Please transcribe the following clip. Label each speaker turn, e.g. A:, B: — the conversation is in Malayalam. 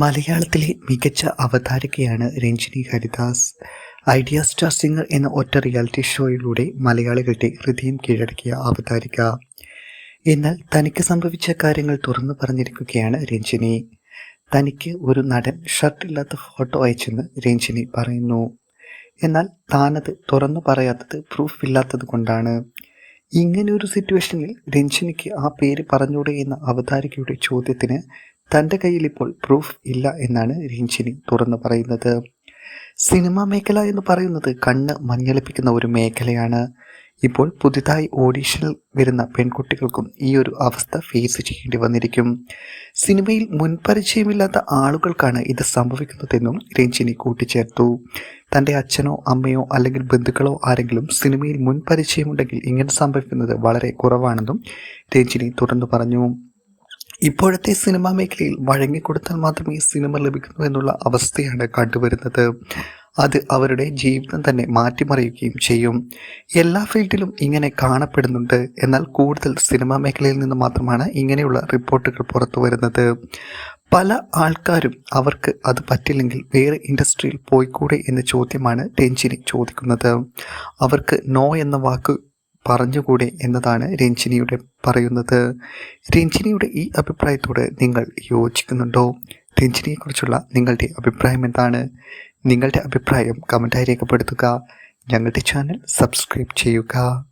A: മലയാളത്തിലെ മികച്ച അവതാരകയാണ് Ranjini Haridas. Idea Star Singer എന്ന ഒറ്റ റിയാലിറ്റി ഷോയിലൂടെ മലയാളികളുടെ ഹൃദയം കീഴടക്കിയ അവതാരിക. എന്നാൽ തനിക്ക് സംഭവിച്ച കാര്യങ്ങൾ തുറന്നു പറഞ്ഞിരിക്കുകയാണ് രഞ്ജിനി. തനിക്ക് ഒരു നടൻ ഷർട്ടില്ലാത്ത ഫോട്ടോ അയച്ചെന്ന് രഞ്ജിനി പറയുന്നു. എന്നാൽ താനത് തുറന്നു പറയാത്തത് പ്രൂഫ് ഇല്ലാത്തത് കൊണ്ടാണ്. ഇങ്ങനെ ഒരു സിറ്റുവേഷനിൽ രഞ്ജിനിക്ക് ആ പേര് പറഞ്ഞൂടെ എന്ന അവതാരികയുടെ ചോദ്യത്തിന് തന്റെ കയ്യിൽ ഇപ്പോൾ പ്രൂഫ് ഇല്ല എന്നാണ് രഞ്ജിനി തുറന്നു പറയുന്നത്. സിനിമാ മേഖല എന്ന് പറയുന്നത് കണ്ണ് മഞ്ഞളിപ്പിക്കുന്ന ഒരു മേഖലയാണ്. ഇപ്പോൾ പുതുതായി ഓഡീഷനിൽ വരുന്ന പെൺകുട്ടികൾക്കും ഈ ഒരു അവസ്ഥ ഫേസ് ചെയ്യേണ്ടി വന്നിരിക്കും. സിനിമയിൽ മുൻപരിചയമില്ലാത്ത ആളുകൾക്കാണ് ഇത് സംഭവിക്കുന്നതെന്നും രഞ്ജിനി കൂട്ടിച്ചേർത്തു. തന്റെ അച്ഛനോ അമ്മയോ അല്ലെങ്കിൽ ബന്ധുക്കളോ ആരെങ്കിലും സിനിമയിൽ മുൻപരിചയമുണ്ടെങ്കിൽ ഇങ്ങനെ സംഭവിക്കുന്നത് വളരെ കുറവാണെന്നും രഞ്ജിനി തുറന്നു പറഞ്ഞു. ഇപ്പോഴത്തെ സിനിമാ മേഖലയിൽ വഴങ്ങിക്കൊടുത്താൽ മാത്രമേ സിനിമ ലഭിക്കുന്നു എന്നുള്ള അവസ്ഥയാണ് കണ്ടുവരുന്നത്. അത് അവരുടെ ജീവിതം തന്നെ മാറ്റിമറിയുകയും ചെയ്യും. എല്ലാ ഫീൽഡിലും ഇങ്ങനെ കാണപ്പെടുന്നുണ്ട്. എന്നാൽ കൂടുതൽ സിനിമാ മേഖലയിൽ നിന്ന് മാത്രമാണ് ഇങ്ങനെയുള്ള റിപ്പോർട്ടുകൾ പുറത്തു വരുന്നത്. പല ആൾക്കാരും അവർക്ക് അത് പറ്റില്ലെങ്കിൽ വേറെ ഇൻഡസ്ട്രിയിൽ പോയിക്കൂടെ എന്ന ചോദ്യമാണ് രഞ്ജിനി ചോദിക്കുന്നത്. അവർക്ക് നോ എന്ന വാക്ക് പറഞ്ഞുകൂടെ എന്നതാണ് രഞ്ജിനിയുടെ പറയുന്നത്. രഞ്ജിനിയുടെ ഈ അഭിപ്രായത്തോട് നിങ്ങൾ യോജിക്കുന്നുണ്ടോ? രഞ്ജിനിയെക്കുറിച്ചുള്ള നിങ്ങളുടെ അഭിപ്രായം എന്താണ്? നിങ്ങളുടെ അഭിപ്രായം കമന്റായി രേഖപ്പെടുത്തുക. ഞങ്ങളുടെ ചാനൽ സബ്സ്ക്രൈബ് ചെയ്യുക.